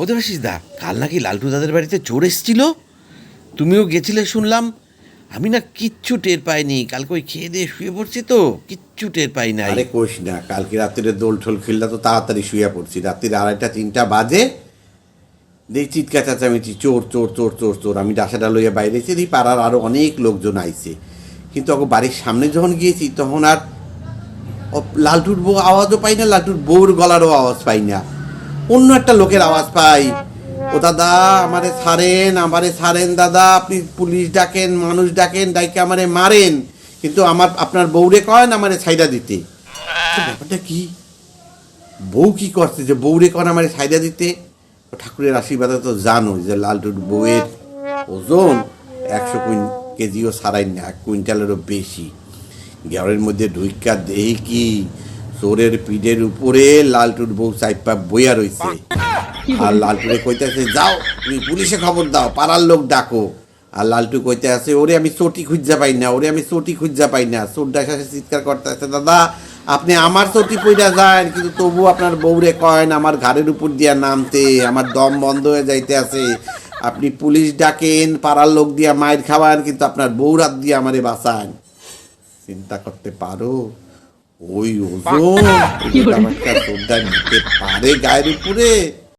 ও দা, কাল নাকি লালটু দাদের বাড়িতে চোর এসেছিল? তুমিও গেছিলে শুনলাম। আমি না কিচ্ছু টের পাইনি কালকে ওই খেয়ে দিয়ে শুয়ে পড়ছি তো, কিচ্ছু টের পাই না আরে কোষ না, কালকে রাত্রে দোল ঠোল খেললা তো তাড়াতাড়ি শুয়ে পড়ছি। রাত্রির আড়াইটা, তিনটা বাজে। দেখি চিৎকার চেঁচামেচি, চোর চোর চোর চোর চোর। আমি ডাসাটা লইয়া বাইরে এসে দিই পাড়ার আরও অনেক লোকজন আইছে। কিন্তু ওকে বাড়ির সামনে যখন গিয়েছি, তখন আর লালটুর বউ আওয়াজও পাই না, লালটুর বউর গলারও আওয়াজ পাই না। অন্য একটা লোকের আওয়াজ পাই। ও দাদা, আমারে ছাড়েন আমারে ছাড়েন দাদা আপনি পুলিশ ডাকেন, মানুষ ডাকেন, ডাইকে আমারে মারেন। কিন্তু আমার, আপনার বউরে কয়েন আমারে ছাইডা দিতে। ব্যাপারটা কি? বউ কি করছে যে বউরে কন, আমারে ছাইডা দিতে? ঠাকুরের আশীর্বাদে তো জানো যে লালটুর বউয়ের ওজন একশো কুইন কেজিও সারাই না, এক কুইন্টালেরও বেশি। ঘরের মধ্যে ঢুইকা দেই কি চোরের পিঠের উপরে লালটুর বউ চাইপা বইয়া রইছে। আর লালটুরে কইতেছে, যাও, তুমি পুলিশে খবর দাও, পাড়ার লোক ডাকো। আর লালটু কইতে আছে ওরে আমি চটি খুঁজা পাই না, ওরে আমি চটি খুঁজা পাই না। চোর এসে চিৎকার করতে আছে দাদা, আপনি আমার চটি পইরা যান, কিন্তু তবু আপনার বউরে কয়েন, আমার ঘাড়ের উপর দিয়া নামতে, আমার দম বন্ধ হয়ে যাইতে আছে আপনি পুলিশ ডাকেন, পাড়ার লোক দিয়া মায়ের খাওয়ান, কিন্তু আপনার বউ রাত দিয়ে আমারে বাঁচান। চিন্তা করতে পারো? ওই ওজন। একটা চোরটা নিতে পারে গায়ের উপরে।